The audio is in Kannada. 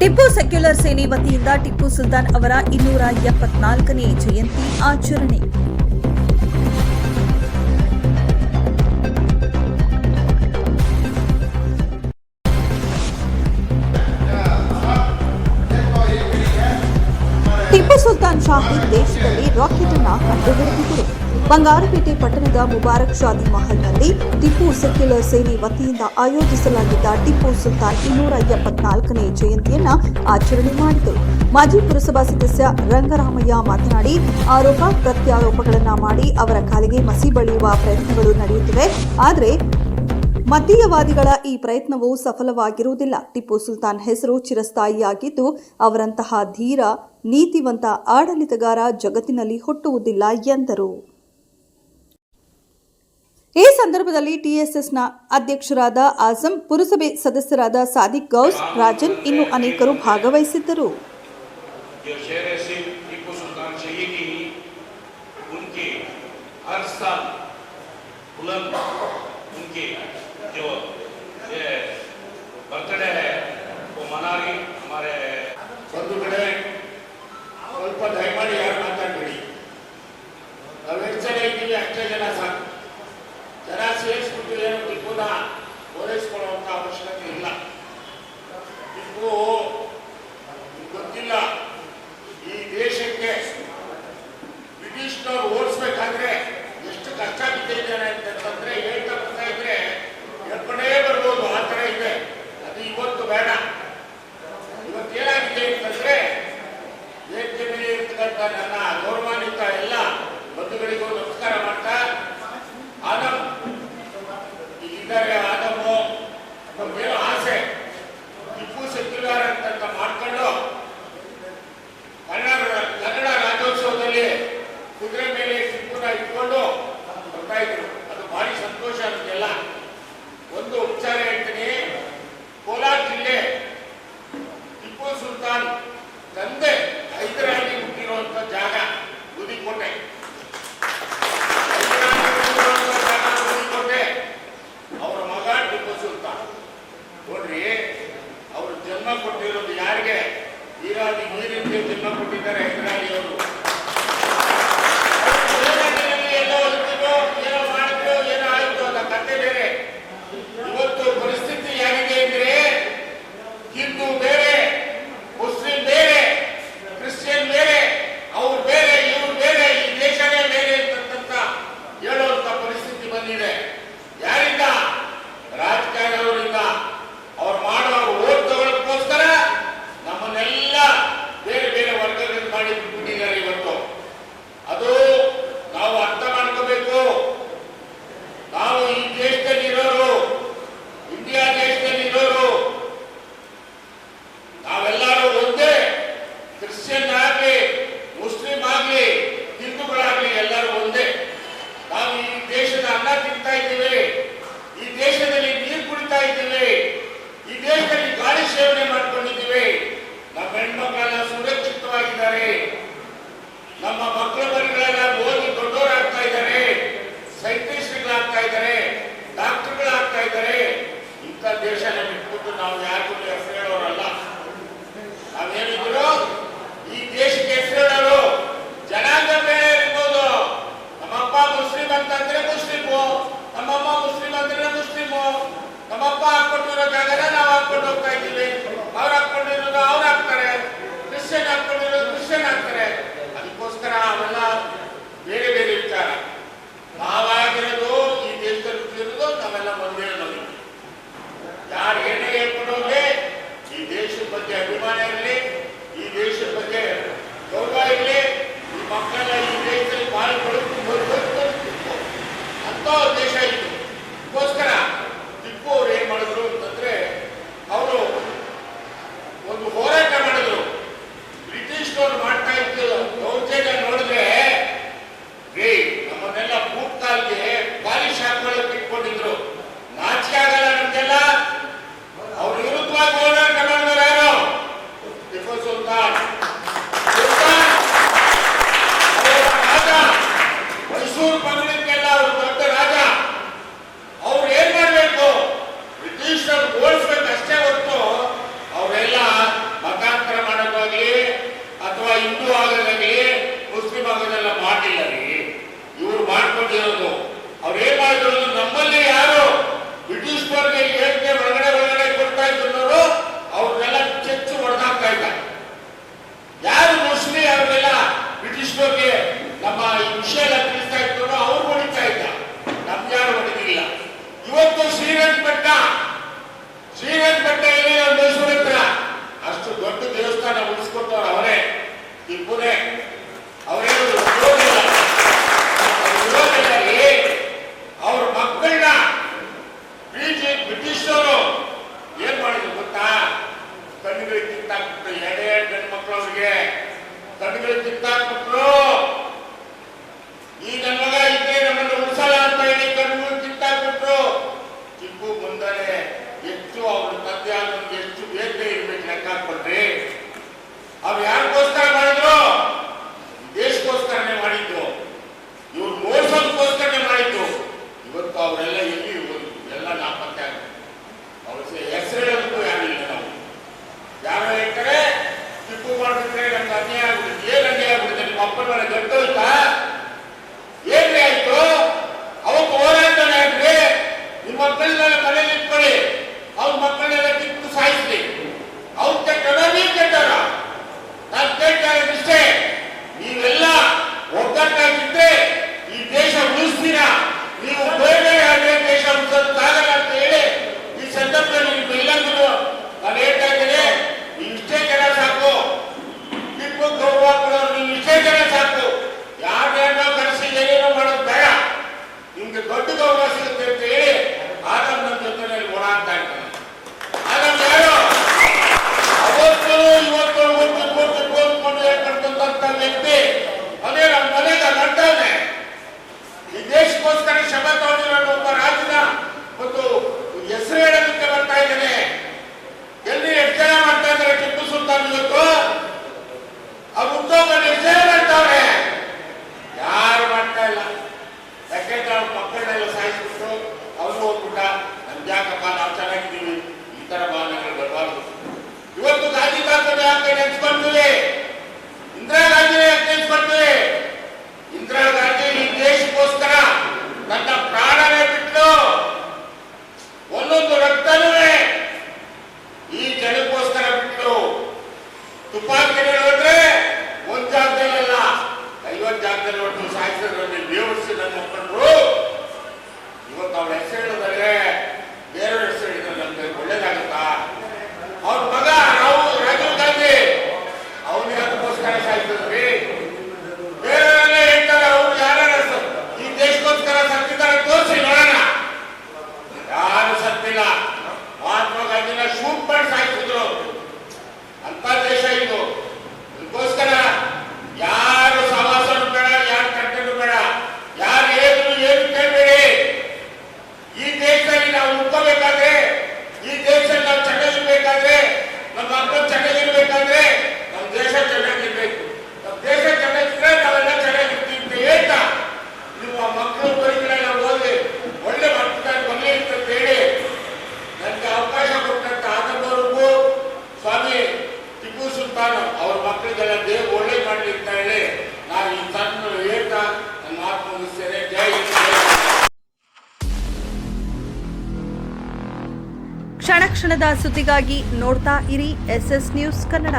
ಟಿಪ್ಪು ಸೆಕ್ಯುಲರ್ ಸೇನೆ ವತಿಯಿಂದ ಟಿಪ್ಪು ಸುಲ್ತಾನ್ ಅವರ ಇನ್ನೂರ ಎಪ್ಪತ್ನಾಲ್ಕನೇ ಜಯಂತಿ ಆಚರಣೆ. ಟಿಪ್ಪು ಸುಲ್ತಾನ್ ಶಾಹಿ ದೇಶದಲ್ಲಿ ರಾಕೆಟ್ ಅನ್ನ ಕಂಡುಹಿಡಿದಿದ್ದರು. ಬಂಗಾರಪೇಟೆ ಪಟ್ಟಣದ ಮುಬಾರಕ್ ಶಾದಿ ಮಹಲ್ನಲ್ಲಿ ಟಿಪ್ಪು ಸೆಕ್ಯುಲರ್ ಸೇನೆ ವತಿಯಿಂದ ಆಯೋಜಿಸಲಾಗಿದ್ದ ಟಿಪ್ಪು ಸುಲ್ತಾನ್ ಇನ್ನೂರ ಎಪ್ಪತ್ನಾಲ್ಕನೇ ಜಯಂತಿಯನ್ನ ಆಚರಣೆ ಮಾಡಿತು ಮಾಜಿ ಪುರಸಭಾ ಸದಸ್ಯ ರಂಗರಾಮಯ್ಯ ಮಾತನಾಡಿ, ಆರೋಪ ಪ್ರತ್ಯಾರೋಪಗಳನ್ನು ಮಾಡಿ ಅವರ ಕಾಲಿಗೆ ಮಸಿ ಬಳಿಯುವ ಪ್ರಯತ್ನಗಳು ನಡೆಯುತ್ತಿವೆ. ಆದರೆ ಮತೀಯವಾದಿಗಳ ಈ ಪ್ರಯತ್ನವು ಸಫಲವಾಗಿರುವುದಿಲ್ಲ. ಟಿಪ್ಪು ಸುಲ್ತಾನ್ ಹೆಸರು ಚಿರಸ್ಥಾಯಿಯಾಗಿದ್ದು, ಅವರಂತಹ ಧೀರ, ನೀತಿವಂತ ಆಡಳಿತಗಾರ ಜಗತ್ತಿನಲ್ಲಿ ಹುಟ್ಟುವುದಿಲ್ಲ ಎಂದರು. ಈ ಸಂದರ್ಭದಲ್ಲಿ ಟಿಎಸ್ಎಸ್ನ ಅಧ್ಯಕ್ಷರಾದ ಆಜಂ, ಪುರಸಭೆ ಸದಸ್ಯರಾದ ಸಾದಿಕ್ ಗೌಸ್, ರಾಜನ್ ಇನ್ನು ಅನೇಕರು ಭಾಗವಹಿಸಿದ್ದರು. ಸ್ವಲ್ಪ ದಯಮಾಡಿ ಯಾರು ಮಾತಾಡಬೇಡಿ. ನಾವೆಷ್ಟು ಜನ ಇದ್ದೀವಿ ಅಷ್ಟೇ ಜನ ಸಾಕು. ಪ್ರತಿನಿಧಿಗಳು ಜನ್ಮ ಕೊಟ್ಟಿದ್ದಾರೆ ಹೆಗರಾಣಿಯವರು ಮೇಲೆ ಎಷ್ಟು ಅವ್ರ ತಂದೆ ಆದವ್ರಿಗೆ ಎಷ್ಟು ಬೇಕೇ ಇರ್ಬೇಕು ಲೆಕ್ಕ ಕೊಟ್ರಿ ಅವ್ರು Então, ತಕ್ಷಣದ ಸುದ್ದಿಗಾಗಿ ನೋಡ್ತಾ ಇರಿ ಎಸ್ ಎಸ್ ನ್ಯೂಸ್ ಕನ್ನಡ.